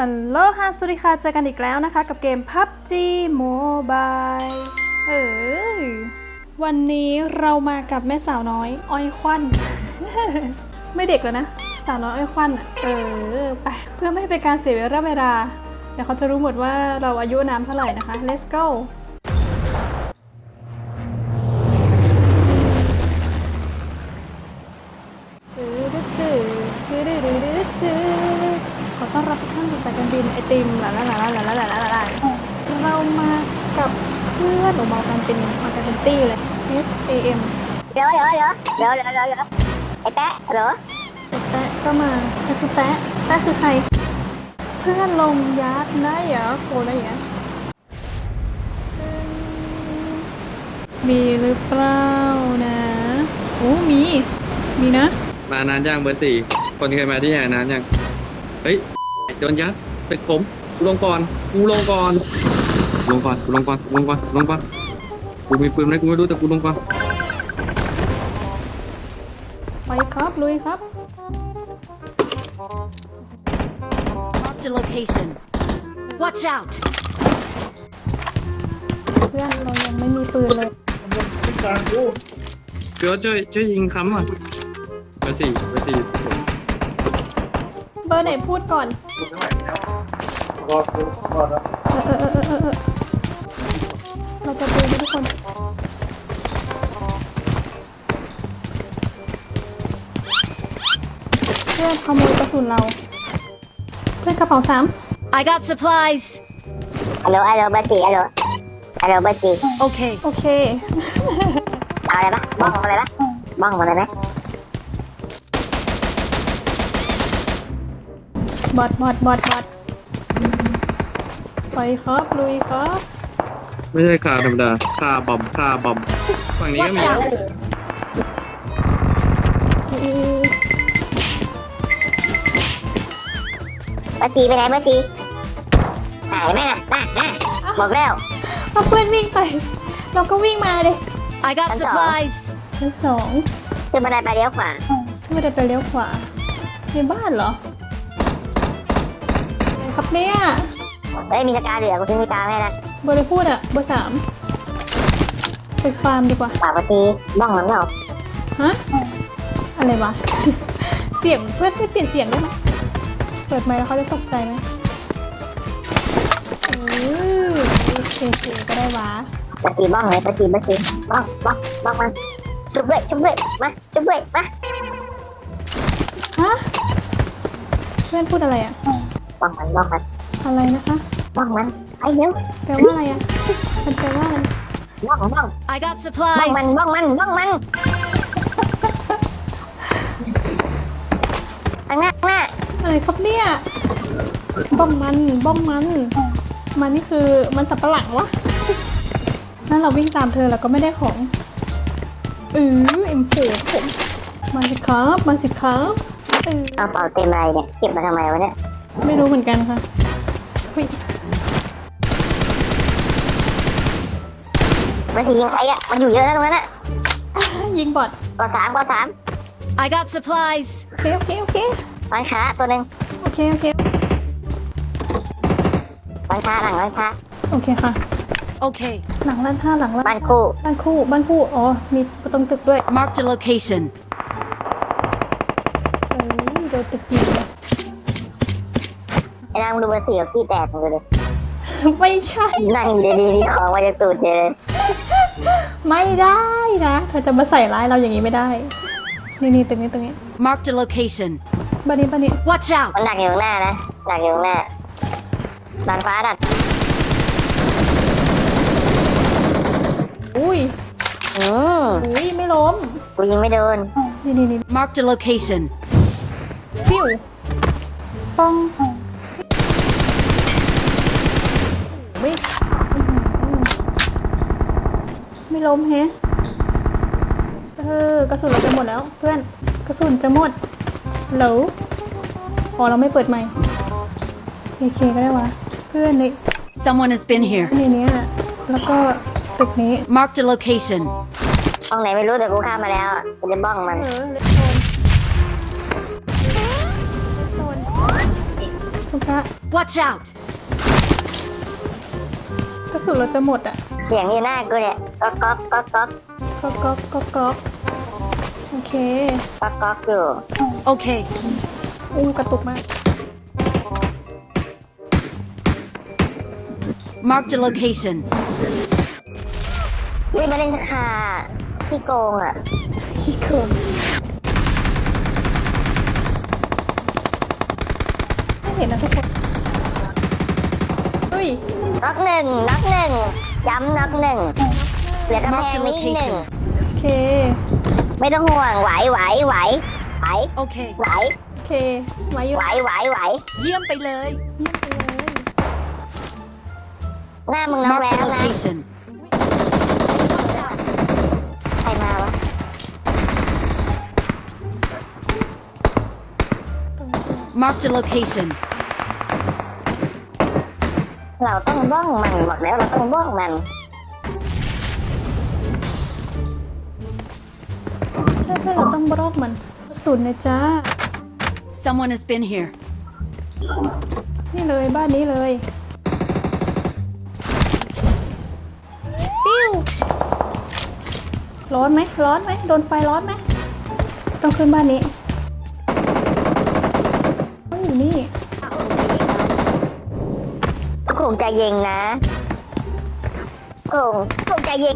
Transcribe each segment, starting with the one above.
อัลโลฮาสวัสดีค่ะเจอกันอีกแล้วนะคะ กับเกม PUBG Mobile เออวันนี้เรามากับแม่สาวน้อยอ้อยควัน ไม่เด็กแล้วนะ สาวน้อยอ้อยควันเออไปเพื่อไม่ให้เป็นการเสียเวลาเวลาเดี๋ยวเขาจะรู้หมดว่าเราอายุน้ำเท่าไหร่นะคะ let's go ชื่อชื่อชื่อชื่อชื่อชื่อขอต้อนรับทุกท่านสู่สายการบินไอ ติมลาลาลาลาลาลาลาลาลาเรามากับเพื่อนเรามากันเป็นมากันเป็นตี้เลย S A M เดี๋ยวเดี๋ยวเดี๋ยวเดี๋ยวเดี๋ยวเดี๋ยวเดี๋ยวไอ้แปะเหรอแปะก็มาแปะคือแปะแปะคือใคร เพื่อนลงยัดนะอย่าโคนะอย่ามีหรือเปล่านะโอ้มี มีนะ มานานยังเบอร์สี่คนเคยมาที่นี่นานยัง เฮ้ยโจนยัด กษ์เป็นผมกูลงก่อนกูลงก่อนลงก่อนกูลงก่อนกูลงก่อนลงก่อนกูมีปืนไหมกูไม่รู้แต่กูลงก่อนไปครับลุยครับ Marked a location. Watch out! เพื่อนเรายังไม่มีปืนเลยเดี๋ยวช่วยช่วยยิงค้ำอะเบอร์สี่เบอร์สี่เบอร์ไหนพูดก่อนเออเออเออ เออเออเออเราจะดูทุกคนเพื่อนขโมยกระสุนเรา เพื่อนกระเป๋าสาม I got supplies. ฮัลโหลฮัลโหลเบอร์สี่ฮัลโหลฮัลโหลเบอร์สี่ Okay. โอเค เอาอะไรปะบ้องอะไรปะบ้องมาเลยไหมบอดบอดบอดบอด ไปครับ ลุยครับไม่ใช่คาธรรมดาคาบอมคาบอมฝั่งนี้ก็ Watch มี out! อือเบอร์สี่ไปไหนเบอร์สี่หายไหมน่ะน่ะน่ะบอกแล้วเอาเพื่อนวิ่งไป เราก็วิ่งมาเลย I got That's all. supplies. ชั้นสองคือบันไดไปเลี้ยวขวาไม่ได้ไปเลี้ยวขวาในบ้านเหรออะไรครับเนี่ย เฮ้ยมีสกาเหลือกูซื้อมีกาให้นะเบอร์อะไรพูดอะเบอร์สามไปฟาร์มดีกว่าฝากเบอร์สี่บ้องมันเปล่าฮะอะไรวะ เสียงเพื่อนไม่เปลี่ยนเสียงได้ไหมเปิดไมค์แล้วเขาจะตกใจไหมเออโอเคโอเคก็ได้วะเบอร์สี่บ้องเลยเบอร์สี่เบอร์สี่บ้องบ้องบ้องมันชุบด้วยชุบด้วยมาชุบด้วยมาฮะเพื่อนพูดอะไรอะบ้องมันบ้องมัน อะไรนะคะบ้องมันไอ้เร็วแปลว่าอะไรอะมันแปลว่าอะไรบ้องบ้อง I got บ้องมัน supplies. บ้องมันบ้องมันข้างหน้าข้างหน้าอะไรครับเนี่ยบ้องมันบ้องมัน มันนี่คือมันสับปะหลังวะนั่นเราวิ่งตามเธอแล้วก็ไม่ได้ของเออเอ็มโฟผมมาสิครับมาสิครับเออเอาเป่าเต็มอะไรเนี่ยเก็บมาทำไมวะเนี่ยไม่รู้เหมือนกันค่ะเฮ้ย มันทียิงใครอะ มันอยู่เยอะนะตรงนั้นอะยิงบอดกอสามกอสาม I got supplies. โอเคโอเคโอเคร้านค้าตัวหนึ่งโอเคโอเคร้านค้าหลังร้านค้าโอเคค่ะ Okay. หลังร้านท่าหลังร้านบ้านคู่บ้านคู่บ้านคู่อ๋อมีประตูตึกด้วย Marked a location. เออโดนตึกยิงเลย ไอ้นางดูเบอร์สี่กับพี่แตกมึงดูดิไม่ใช่ นั่งอยู่ดีๆมีของมาจากตูดเลยไม่ได้นะเธอจะมาใส่ร้ายเราอย่างนี้ไม่ได้ นี่นี่ตรงนี้ตรงนี้ Marked a location. บ้านนี้บ้านนี้ Watch มัน out! หนักอยู่ข้างหน้านะหนักอยู่ข้างหน้าร้านฟ้าดัดอุ้ยอืมอุ้ยไม่ล้มกูยิงไม่โดน นี่นี่นี่ Marked a location. ฟิวป้องอุ้ยอื้อหือไม่ ล้มแฮะเออกระสุนเราจะหมดแล้ว เพื่อนกระสุนจะหมดเหลวอ๋อเราไม่เปิดใหม่เคเคก็ได้วะเพื่อนใน Someone has been here. ในเนี้ยแล้วก็ตึกนี้ Marked a location. ห้องไหนไม่รู้แต่กูข้ามมาแล้วอะกูจะบ้องมันเออเลสโซนเลสโซนคุณพระ Watch out! กระสุนเราจะหมดอะ เสียงอยู่หน้ากูเนี่ยก๊อกก๊อกก๊อกก๊อกก๊อกก๊อกก๊อกก๊อกโอเค ก๊อกก๊อกอยู่ Okay. อู้กระตุกมาก Marked a location. วิ่งมาเล่นคาที่โกงอะขี้โกงไม่เห็นนะทุกคนเฮ้ ยน็อกหนึ่งน็อกหนึ่งย้ำน็อกหนึ่งเหลือกำแพ Marked ง a นี้อีกหนึ่ง location. โอเค ไม่ต้องห่วงไหวไหวไหวไหว Okay. ไหวโอเคไว้อยู่ไหวไหวไหวเยี่ยมไปเลย เยี่ยมไปเลย หน้ามึงน็อก Marked แล้ a วนะ location. ใครมาวะ Marked a location. เราต้องบ้องมันบอกแล้วเราต้องบ้องมันใช่เพื่อนเราต้องบล็อกมันกระสุนนะจ้า Someone has been here. นี่เลยบ้านนี้เลยปิ้วร้อนไหมร้อนไหมโดนไฟร้อนไหมต้องขึ้นบ้านนี้ต้องอยู่นี่ Con trai vàng nè. Cường Con trai vàng.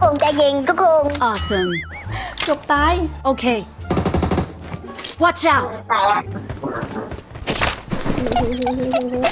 Cường trai vàng của Cường Awesome. Chụp tay. Ok. Watch out.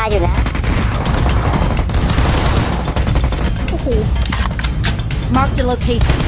าอยู่นะ โอ้โห Marked a location.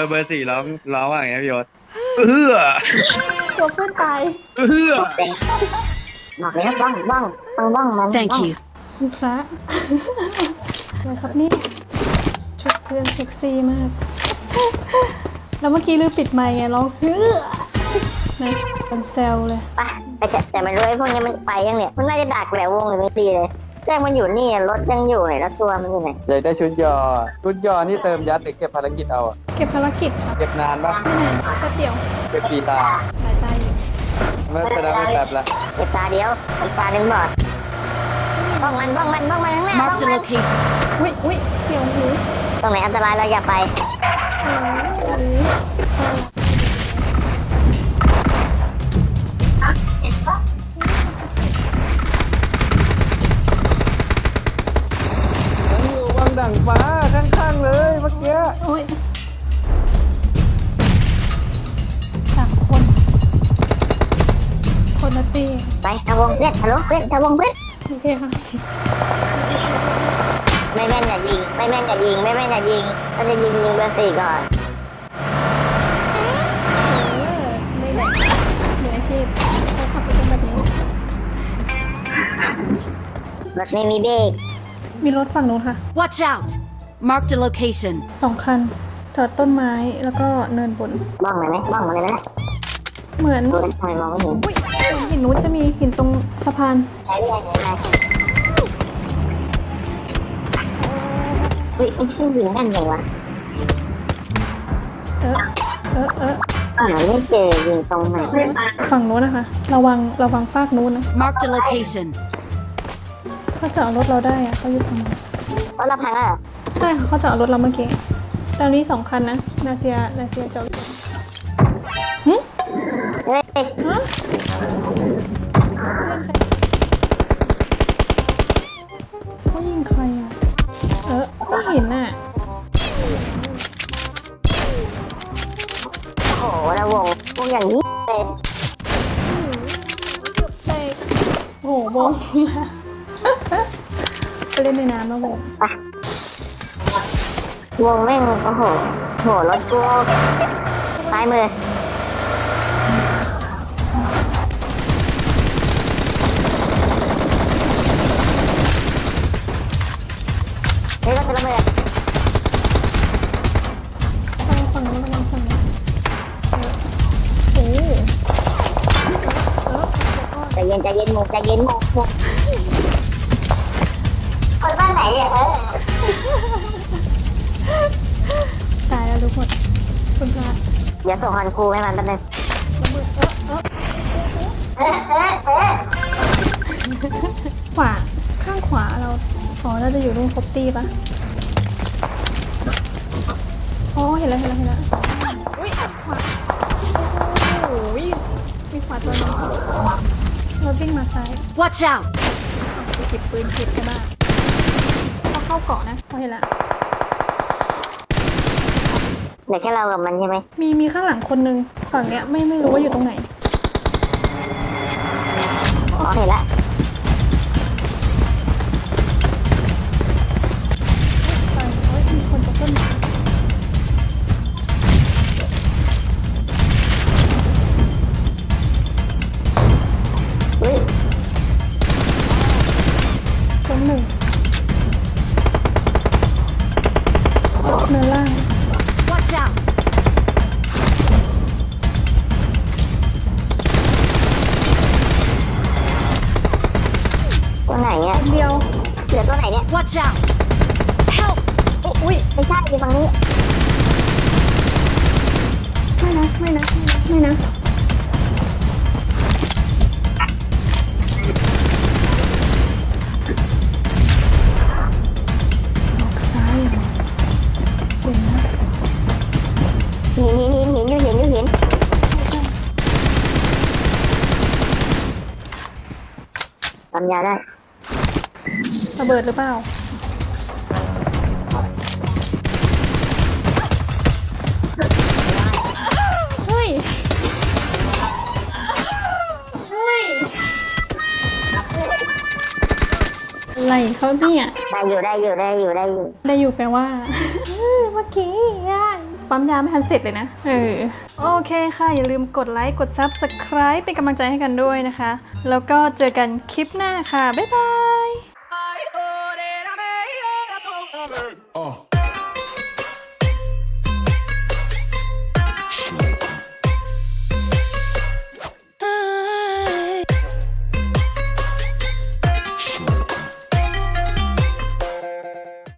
อร์เบอร์สี่ร้องร้องว่าไงพี่ยศเอื้อตัวเพื่อนตายเอื้อบอกแล้วบ้องบ้องบ้องบ้องมัน Thank you. คุณพระอะไรครับนี่ชุดเพื่อนเซ็กซี่มาก แล้วเมื่อกี้ลืมปิดไมค์ไงร้องเฮ้อนะเป็นเซลเลย ไปไปแต่แต่มันรู้ไอ้พวกนี้มันไปยังเนี่ย มันน่าจะดักแหลววงหรือไม่ตีเลย แจ้งมันอยู่นี่รถยังอยู่เลยแล้วตัวมันอยู่ไหนอยากได้ชุดยอ ชุดยอนี่เติมยัดหรือเก็บภารกิจเอาอะเก็บภารกิจครับเก็บนานปะไม่นานแป๊บเดียวเก็บกี่ตาหลายตายอยู่ไม่เป็นไรไม่แป๊บละเก็บตาเดียวมันตาหนึ่งบอดบ้องมันบ้องมันบ้องมันข้างหน้าบ้อง Marked a มัน location. อุ้ยอุ้ยเฉียวหูตรงไหนอันตรายเราอย่าไปเออมันะวงเพื่อนทะลุเพื่อนทะวงเพื่อนโอเคค่ะไม่แม่นอย่ายิง ไม่แม่นอย่ายิง ไม่แม่นอย่ายิงถ้าจะยิงยิงเบอร์สี่ก่อนเออนี่แหละมืออาชีพเขาขับรถเป็นแบบนี้ รถไม่มีเบรกมีรถฝั่งนู้นค่ะ Watch out! Marked a location. สองคัน จอดต้นไม้แล้วก็เนินบน บ้องมาไหมบ้องมาเลยนะเหมือน ดูทำไมมองไม่เห็นอุ้ย หินนู้นจะมีหินตรงสะพานใช้ไม่ได้ใช้อุ้ยไอ้ชื่อยิงนั่นยังวะเออเออเออหาไม่เจอยิงตรงไหนฝั่งนู้นนะคะ ระวังระวังฟากนู้นนะ Marked a location. เขาจอดรถเราได้อะเขาอยู่ฝั่งนู้นเพราะเราพังอะใช่ค่ะเขาจอดรถเราเมื่อกี้ตอนนี้สองคันนะนาเซียนาเซียจอดรถหึเฮ้ยฮะ็นน้าโอ้โหระวงวงอย่างนี้เลยโอ้โหวงไปเล่นในน้ำแล้วงวงแม่งโอ้โหโหรถตู้ตายมือเฮ้ยกรถจะระเบิด เย็นหมูใจเย็นหมูหมูคนบ้านไหนอะเออตายแล้วทุกคนคุณพระเดี๋ยวส่งฮันครูให้มันแป๊บนึงระเบิดเออเออเออเออเออขวาข้างขวาเราอ๋อน่าจะอยู่ตรงครบตีปะอ๋อเห็นแล้วเห็นแล้วเห็นแล้วอุ้ยขวาโอ้โหมีขวาตัวนึง วิ่งมาซ้าย Watch out! ไปเก็บปืนเก็บกันบ้างเขาเข้าเกาะนะเขาเห็นแล้วเดี๋ยวแค่เรากับมันใช่ไหมมีมีข้างหลังคนนึงฝั่งเนี้ยไม่ไม่รู้ว่าอยู่ตรงไหน อ๋อเห็นละ อุ้ยไม่ใช่อยู่ฝั่งนี้ไม่นะไม่นะไม่นะออกซ้ายเหรอเดี๋ยวนะหินหินหินหินอยู่หินอยู่หินทำยาได้ระเบิดหรือเปล่า อะไรเขาเนี่ยได้อยู่ได้อยู่ได้อยู่ได้อยู่ได้อยู่แปลว่าเออเมื่อกี้อะปั๊มยาไม่ทันเสร็จเลยนะ เออ โอเคค่ะ อย่าลืมกดไลค์ กด Subscribe เป็นกำลังใจให้กันด้วยนะคะ แล้วก็เจอกันคลิปหน้าค่ะ บ๊ายบาย